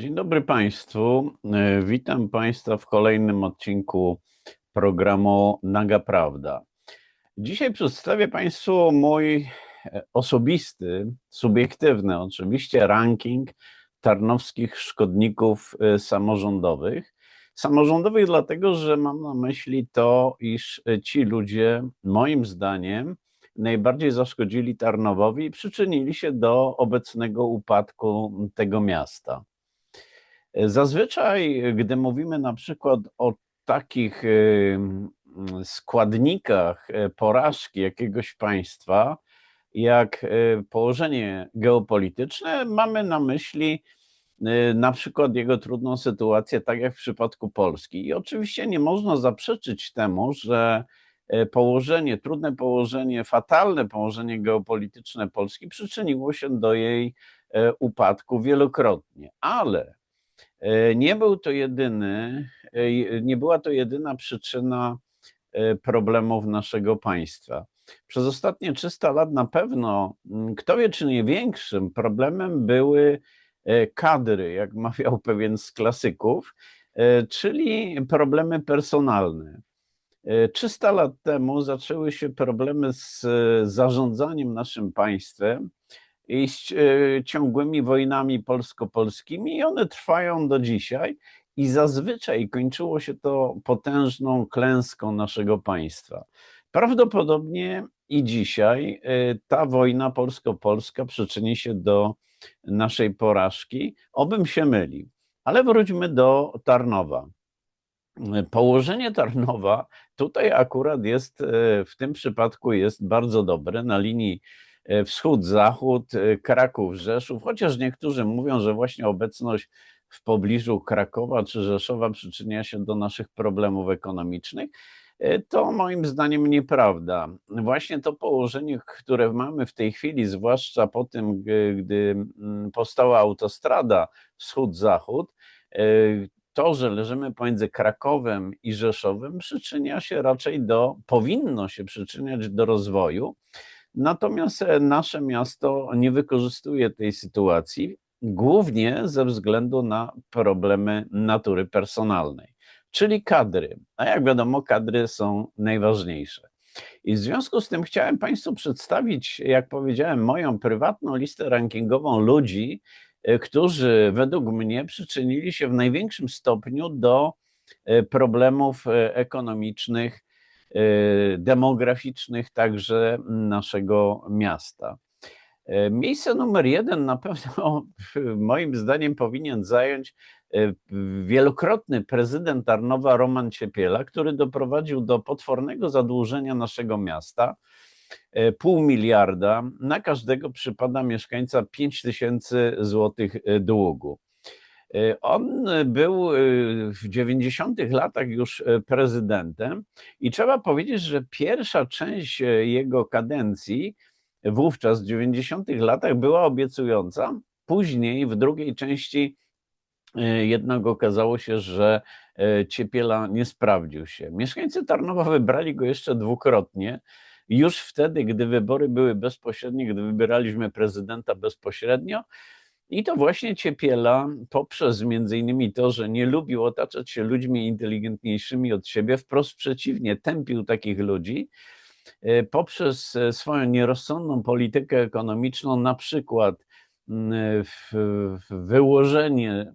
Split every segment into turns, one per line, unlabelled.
Dzień dobry Państwu. E, Witam Państwa w kolejnym odcinku programu Naga Prawda. Dzisiaj przedstawię Państwu mój e, osobisty, subiektywny oczywiście ranking tarnowskich szkodników e, samorządowych. Samorządowych dlatego, że mam na myśli to, iż ci ludzie, moim zdaniem, najbardziej zaszkodzili Tarnowowi i przyczynili się do obecnego upadku tego miasta. Zazwyczaj, gdy mówimy na przykład o takich składnikach e, porażki jakiegoś państwa, jak e, położenie geopolityczne, mamy na myśli na przykład jego trudną sytuację, tak jak w przypadku Polski. I oczywiście nie można zaprzeczyć temu, że położenie, trudne położenie, fatalne położenie geopolityczne Polski przyczyniło się do jej upadku wielokrotnie. Ale nie był to jedyny, e, nie była to jedyna przyczyna e, problemów naszego państwa. Przez ostatnie 300 lat na pewno, mm, kto wie czy nie większym problemem były kadry, jak mawiał pewien z klasyków, czyli problemy personalne. 300 lat temu zaczęły się problemy z zarządzaniem naszym państwem e, ciągłymi wojnami polsko-polskimi i one trwają do dzisiaj i zazwyczaj kończyło się to potężną klęską naszego państwa. Prawdopodobnie i dzisiaj e, ta wojna polsko-polska przyczyni się do naszej porażki. Obym się myli. Ale wróćmy do Tarnowa. Położenie Tarnowa tutaj akurat jest, e, w tym przypadku jest bardzo dobre na linii wschód, zachód, e, Kraków, Rzeszów, chociaż niektórzy mówią, że właśnie obecność w pobliżu Krakowa czy Rzeszowa przyczynia się do naszych problemów ekonomicznych, e, to moim zdaniem nieprawda. Właśnie to położenie, które mamy w tej chwili, zwłaszcza po tym, gdy mm, powstała autostrada wschód-zachód, to, że leżymy pomiędzy Krakowem i Rzeszowem, przyczynia się raczej do, powinno się przyczyniać do rozwoju Natomiast e, nasze miasto nie wykorzystuje tej sytuacji, głównie ze względu na problemy natury personalnej, czyli kadry. A jak wiadomo, kadry są najważniejsze. I w związku z tym chciałem Państwu przedstawić, jak powiedziałem, moją prywatną listę rankingową ludzi, e, którzy według mnie przyczynili się w największym stopniu do e, problemów ekonomicznych demograficznych także naszego miasta. Y, miejsce numer jeden na pewno moim zdaniem powinien zająć y, wielokrotny prezydent Tarnowa Roman Ciepiela, który doprowadził do potwornego zadłużenia naszego miasta. Pół miliarda, na każdego przypada mieszkańca 5 tysięcy złotych długu. Y, on był y, w 90 latach już y, prezydentem i trzeba powiedzieć, że pierwsza część jego kadencji wówczas w 90 latach była obiecująca. Później w drugiej części jednak okazało się, że Ciepiela nie sprawdził się. Mieszkańcy Tarnowa wybrali go jeszcze dwukrotnie. Już wtedy, gdy wybory były bezpośrednie, gdy wybieraliśmy prezydenta bezpośrednio, i to właśnie Ciepiela poprzez między innymi to, że nie lubił otaczać się ludźmi inteligentniejszymi od siebie, wprost przeciwnie, tępił takich ludzi, e, poprzez e, swoją nierozsądną politykę ekonomiczną, na przykład wyłożenie,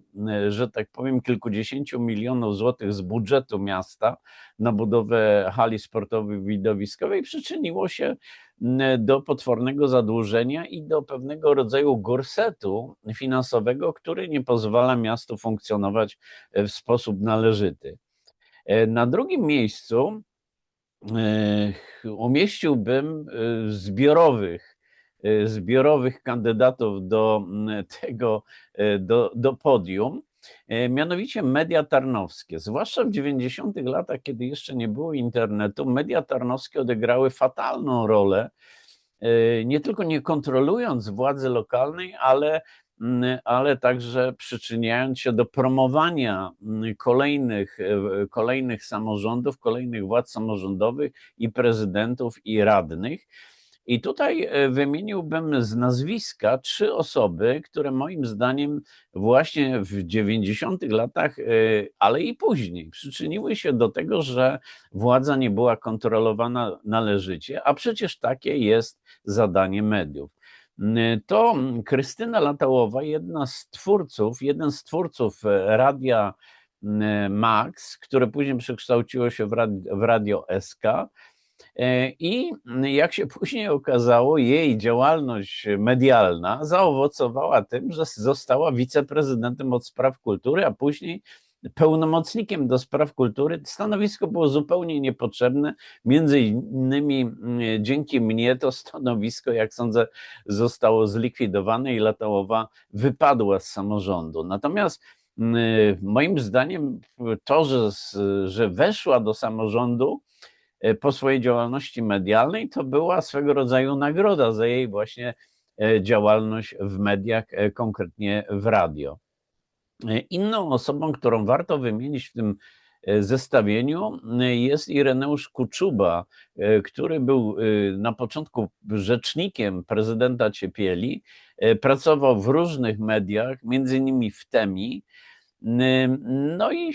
że tak powiem, kilkudziesięciu milionów złotych z budżetu miasta na budowę hali sportowej widowiskowej przyczyniło się do potwornego zadłużenia i do pewnego rodzaju gorsetu finansowego, który nie pozwala miastu funkcjonować w sposób należyty. Na drugim miejscu umieściłbym zbiorowych zbiorowych kandydatów do tego, do, do podium, mianowicie media tarnowskie. Zwłaszcza w 90 latach, kiedy jeszcze nie było internetu, media tarnowskie odegrały fatalną rolę, nie tylko nie kontrolując władzy lokalnej, ale mm, ale także przyczyniając się do promowania mm, kolejnych, kolejnych samorządów, kolejnych władz samorządowych i prezydentów i radnych. I tutaj e, wymieniłbym z nazwiska trzy osoby, które moim zdaniem właśnie w 90 latach, e, ale i później przyczyniły się do tego, że władza nie była kontrolowana należycie, a przecież takie jest zadanie mediów. To Krystyna Latałowa, jedna z twórców, jeden z twórców e, radia Max, które później przekształciło się w radio, w radio SK, I jak się później okazało, jej działalność medialna zaowocowała tym, że została wiceprezydentem od spraw kultury, a później pełnomocnikiem do spraw kultury. Stanowisko było zupełnie niepotrzebne. Między innymi mm, dzięki mnie to stanowisko, jak sądzę, zostało zlikwidowane i Latałowa wypadła z samorządu. Natomiast mm, moim zdaniem to, że, że weszła do samorządu, E, po swojej działalności medialnej, to była swego rodzaju nagroda za jej właśnie e, działalność w mediach, e, konkretnie w radio. Inną osobą, którą warto wymienić w tym zestawieniu jest Ireneusz Kuczuba, który był na początku rzecznikiem prezydenta Ciepieli, pracował w różnych mediach, między innymi w Temi, no i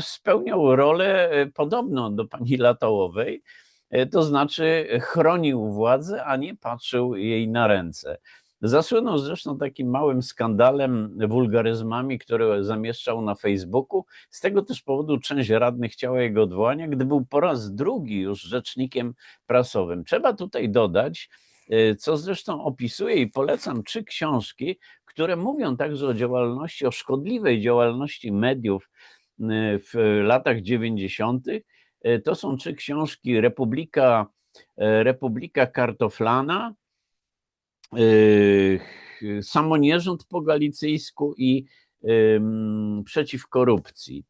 spełniał rolę e, podobną do pani Latołowej, e, to znaczy chronił władzę, a nie patrzył jej na ręce. Zasłynął zresztą takim małym skandalem, wulgaryzmami, które zamieszczał na Facebooku. Z tego też powodu część radnych chciała jego odwołania, gdy był po raz drugi już rzecznikiem prasowym. Trzeba tutaj dodać, e, co zresztą opisuje i polecam trzy książki, które mówią także o działalności, o szkodliwej działalności mediów y, w latach 90. Y, to są trzy książki Republika, y, Republika Kartoflana, Samonierząd po galicyjsku i Przeciw korupcji.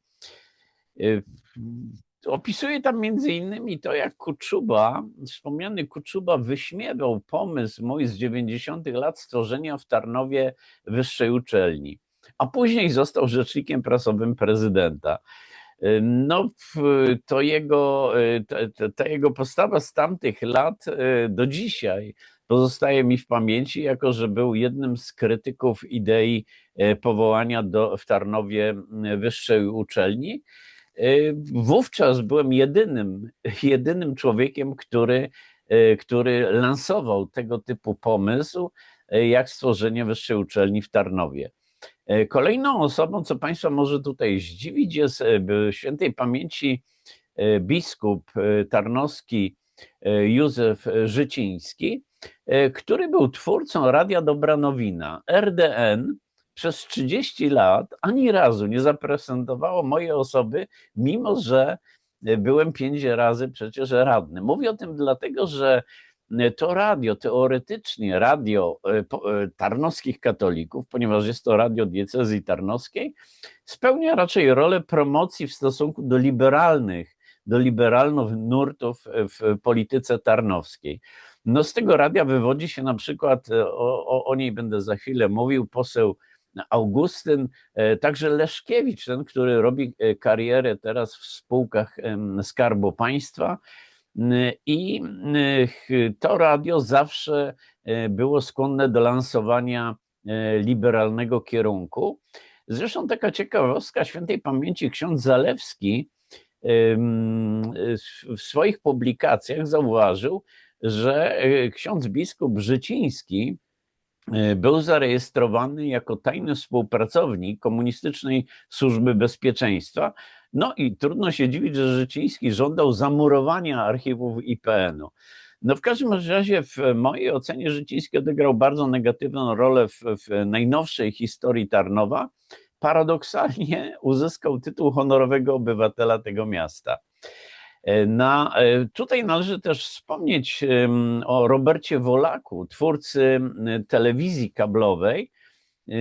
Opisuje tam między innymi to, jak Kuczuba, wspomniany Kuczuba wyśmiewał pomysł mój z 90. lat stworzenia w Tarnowie wyższej uczelni, a później został rzecznikiem prasowym prezydenta. No, to jego, ta jego postawa z tamtych lat do dzisiaj pozostaje mi w pamięci, jako że był jednym z krytyków idei powołania do, w Tarnowie wyższej uczelni. Y, wówczas byłem jedynym, jedynym człowiekiem, który, y, który lansował tego typu pomysł, y, jak stworzenie wyższej uczelni w Tarnowie. Kolejną osobą, co Państwa może tutaj zdziwić, jest świętej pamięci biskup tarnowski Józef Życiński, który był twórcą Radia Dobranowina. RDN przez 30 lat ani razu nie zaprezentowało mojej osoby, mimo że byłem pięć razy przecież radny. Mówię o tym dlatego, że to radio, teoretycznie radio e, e, tarnowskich katolików, ponieważ jest to radio diecezji tarnowskiej, spełnia raczej rolę promocji w stosunku do liberalnych, do liberalnych nurtów w polityce tarnowskiej. No z tego radia wywodzi się na przykład, e, o, o, o niej będę za chwilę mówił, poseł Augustyn, e, także Leszkiewicz, ten, który robi e, karierę teraz w spółkach Skarbu Państwa. I to radio zawsze e, było skłonne do lansowania liberalnego kierunku. Zresztą taka ciekawostka świętej pamięci ksiądz Zalewski w swoich publikacjach zauważył, że ksiądz biskup Życiński E, był zarejestrowany jako tajny współpracownik komunistycznej służby bezpieczeństwa. No i trudno się dziwić, że Życiński żądał zamurowania archiwów IPN-u. No w każdym razie w mojej ocenie Życiński odegrał bardzo negatywną rolę w, w najnowszej historii Tarnowa. Paradoksalnie uzyskał tytuł honorowego obywatela tego miasta. E, na, e, tutaj należy też wspomnieć o Robercie Wolaku, twórcy telewizji kablowej. E,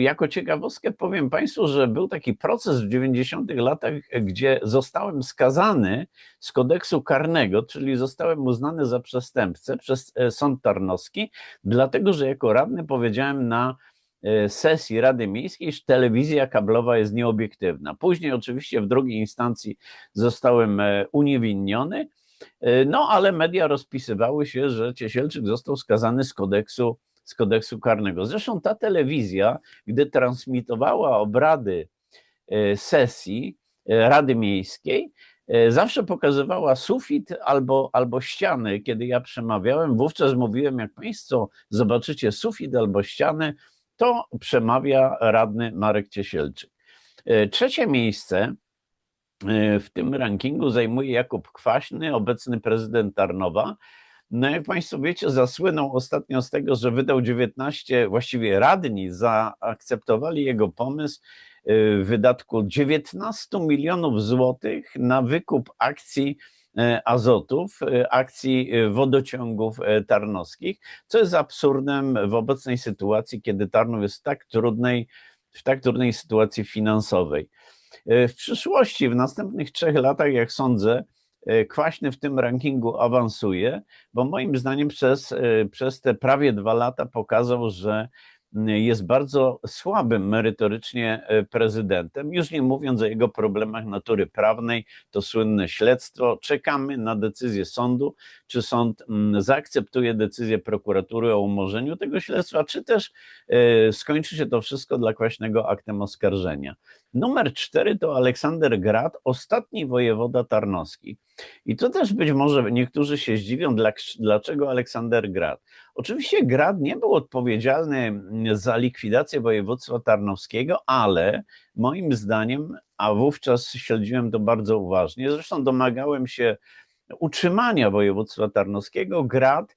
jako ciekawostkę powiem Państwu, że był taki proces w 90 latach, gdzie zostałem skazany z kodeksu karnego, czyli zostałem uznany za przestępcę przez sąd tarnowski, dlatego że jako radny powiedziałem na sesji Rady Miejskiej, że telewizja kablowa jest nieobiektywna. Później oczywiście w drugiej instancji zostałem e, uniewinniony, No, ale media rozpisywały się, że Ciesielczyk został skazany z kodeksu, z kodeksu karnego. Zresztą ta telewizja, gdy transmitowała obrady sesji Rady Miejskiej, zawsze pokazywała sufit albo, albo ściany. Kiedy ja przemawiałem, wówczas mówiłem, jak Państwo zobaczycie sufit albo ściany, to przemawia radny Marek Ciesielczyk. E, trzecie miejsce e, w tym rankingu zajmuje Jakub Kwaśny, obecny prezydent Tarnowa. No jak Państwo wiecie, zasłynął ostatnio z tego, że wydał 19, właściwie radni zaakceptowali jego pomysł e, wydatku 19 milionów złotych na wykup akcji azotów, akcji wodociągów tarnowskich, co jest absurdem w obecnej sytuacji, kiedy Tarnów jest w tak trudnej w tak trudnej sytuacji finansowej. E, w przyszłości, w następnych trzech latach, jak sądzę, e, Kwaśny w tym rankingu awansuje, bo moim zdaniem przez, e, przez te prawie dwa lata pokazał, że jest bardzo słabym merytorycznie e, prezydentem, już nie mówiąc o jego problemach natury prawnej, to słynne śledztwo. Czekamy na decyzję sądu, czy sąd mm, zaakceptuje decyzję prokuratury o umorzeniu tego śledztwa, czy też e, skończy się to wszystko dla Kwaśnego aktem oskarżenia. Numer cztery to Aleksander Grad, ostatni wojewoda tarnowski. I to też być może niektórzy się zdziwią, dlaczego Aleksander Grad. Oczywiście Grad nie był odpowiedzialny za likwidację województwa tarnowskiego, ale moim zdaniem, a wówczas śledziłem to bardzo uważnie, zresztą domagałem się utrzymania województwa tarnowskiego, Grad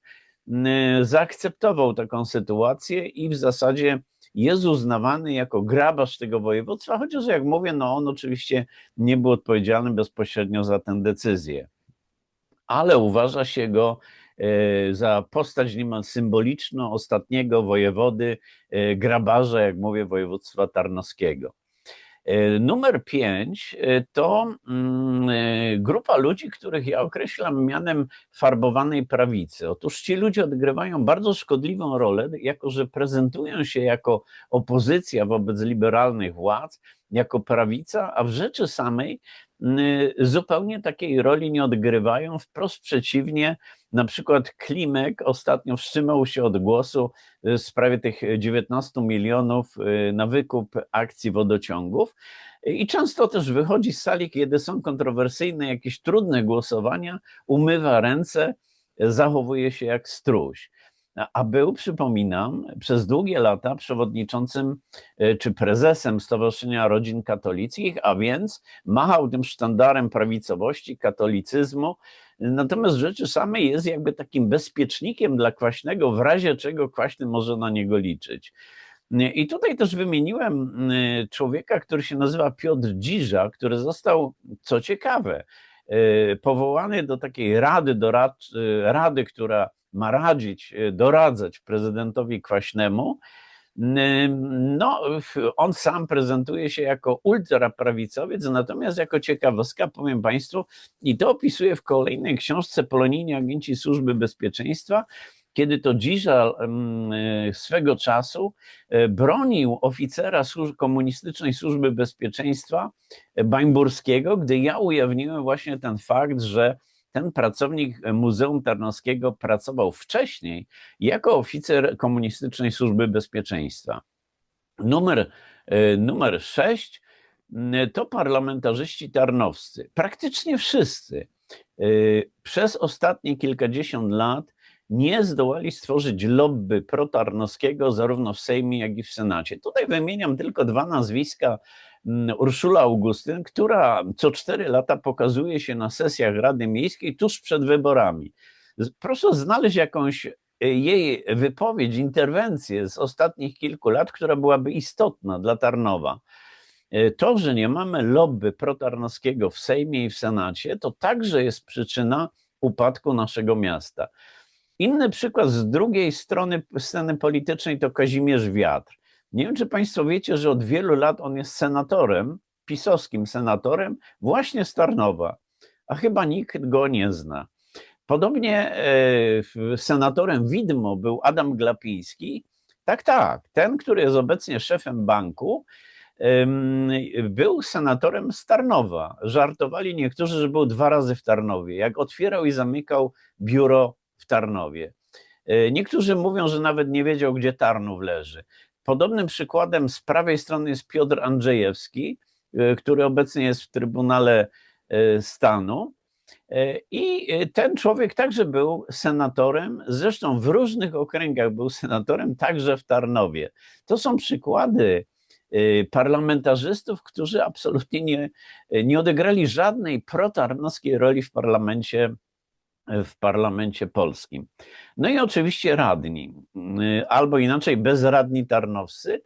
zaakceptował taką sytuację i w zasadzie jest uznawany jako grabarz tego województwa, chociaż jak mówię, no on oczywiście nie był odpowiedzialny bezpośrednio za tę decyzję. Ale uważa się go e, za postać niemal symboliczną ostatniego wojewody, e, grabarza, jak mówię, województwa tarnowskiego. E, numer pięć e, to mm, e, grupa ludzi, których ja określam mianem farbowanej prawicy. Otóż ci ludzie odgrywają bardzo szkodliwą rolę, jako że prezentują się jako opozycja wobec liberalnych władz, jako prawica, a w rzeczy samej zupełnie takiej roli nie odgrywają, wprost przeciwnie. Na przykład Klimek ostatnio wstrzymał się od głosu w sprawie tych 19 milionów y, na wykup akcji wodociągów. I często też wychodzi z sali, kiedy są kontrowersyjne, jakieś trudne głosowania, umywa ręce, zachowuje się jak struś a był, przypominam, przez długie lata przewodniczącym e, czy prezesem Stowarzyszenia Rodzin Katolickich, a więc machał tym sztandarem prawicowości, katolicyzmu. Natomiast rzeczy samej jest jakby takim bezpiecznikiem dla Kwaśnego, w razie czego Kwaśny może na niego liczyć. I tutaj też wymieniłem e, człowieka, który się nazywa Piotr Dziża, który został, co ciekawe, e, powołany do takiej rady, do rad, rady, która ma radzić, e, doradzać prezydentowi Kwaśnemu, no, on sam prezentuje się jako ultraprawicowiec, natomiast jako ciekawostka powiem Państwu, i to opisuje w kolejnej książce Polonijni Agenci Służby Bezpieczeństwa, kiedy to Dziżal e, swego czasu e, bronił oficera komunistycznej służby bezpieczeństwa Bańburskiego, gdy ja ujawniłem właśnie ten fakt, że ten pracownik Muzeum Tarnowskiego pracował wcześniej jako oficer Komunistycznej Służby Bezpieczeństwa. Numer, e, numer sześć to parlamentarzyści tarnowscy. Praktycznie wszyscy e, przez ostatnie kilkadziesiąt lat nie zdołali stworzyć lobby protarnowskiego zarówno w Sejmie, jak i w Senacie. Tutaj wymieniam tylko dwa nazwiska Mm, Urszula Augustyn, która co cztery lata pokazuje się na sesjach Rady Miejskiej tuż przed wyborami. Proszę znaleźć jakąś e, jej wypowiedź, interwencję z ostatnich kilku lat, która byłaby istotna dla Tarnowa. E, to, że nie mamy lobby protarnowskiego w Sejmie i w Senacie, to także jest przyczyna upadku naszego miasta. Inny przykład z drugiej strony sceny politycznej to Kazimierz Wiatr. Nie wiem, czy Państwo wiecie, że od wielu lat on jest senatorem, pisowskim senatorem, właśnie z Tarnowa, a chyba nikt go nie zna. Podobnie e, senatorem widmo był Adam Glapiński. Tak, tak, ten, który jest obecnie szefem banku, był senatorem z Tarnowa. Żartowali niektórzy, że był dwa razy w Tarnowie, jak otwierał i zamykał biuro w Tarnowie. E, niektórzy mówią, że nawet nie wiedział, gdzie Tarnów leży. Podobnym przykładem z prawej strony jest Piotr Andrzejewski, e, który obecnie jest w Trybunale e, Stanu. I ten człowiek także był senatorem, zresztą w różnych okręgach był senatorem, także w Tarnowie. To są przykłady parlamentarzystów, którzy absolutnie nie, nie odegrali żadnej protarnowskiej roli w parlamencie w parlamencie polskim. No i oczywiście radni, y, albo inaczej bezradni tarnowscy.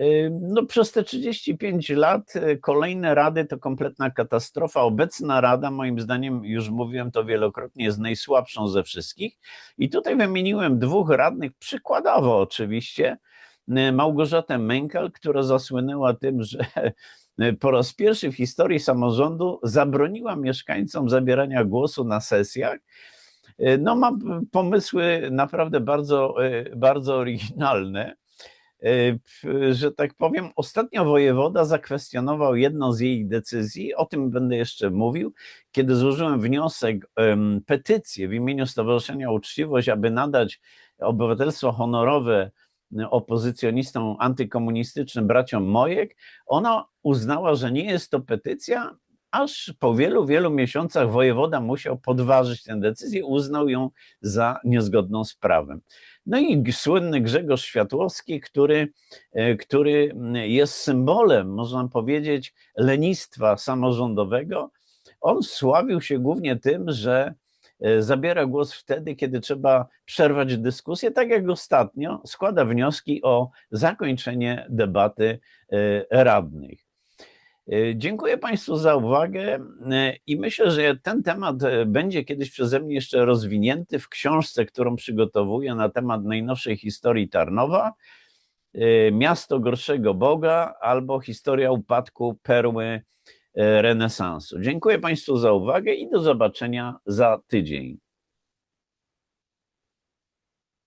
Y, no przez te 35 lat y, kolejne rady to kompletna katastrofa. Obecna rada, moim zdaniem, już mówiłem to wielokrotnie, jest najsłabszą ze wszystkich. I tutaj wymieniłem dwóch radnych, przykładowo oczywiście, Małgorzatę Menkel, która zasłynęła tym, że po raz pierwszy w historii samorządu zabroniła mieszkańcom zabierania głosu na sesjach. No, ma pomysły naprawdę bardzo, bardzo oryginalne. Że tak powiem, ostatnio wojewoda zakwestionował jedną z jej decyzji, o tym będę jeszcze mówił, kiedy złożyłem wniosek, petycję w imieniu Stowarzyszenia Uczciwość, aby nadać obywatelstwo honorowe opozycjonistom antykomunistycznym braciom Mojek, ona uznała, że nie jest to petycja, aż po wielu, wielu miesiącach wojewoda musiał podważyć tę decyzję, uznał ją za niezgodną z prawem. No i słynny Grzegorz Światłowski, który, e, który jest symbolem, można powiedzieć, lenistwa samorządowego, on sławił się głównie tym, że zabiera głos wtedy, kiedy trzeba przerwać dyskusję, tak jak ostatnio składa wnioski o zakończenie debaty e, radnych. E, dziękuję Państwu za uwagę i myślę, że ten temat będzie kiedyś przeze mnie jeszcze rozwinięty w książce, którą przygotowuję na temat najnowszej historii Tarnowa. Miasto gorszego Boga albo historia upadku perły renesansu. Dziękuję Państwu za uwagę i do zobaczenia za tydzień.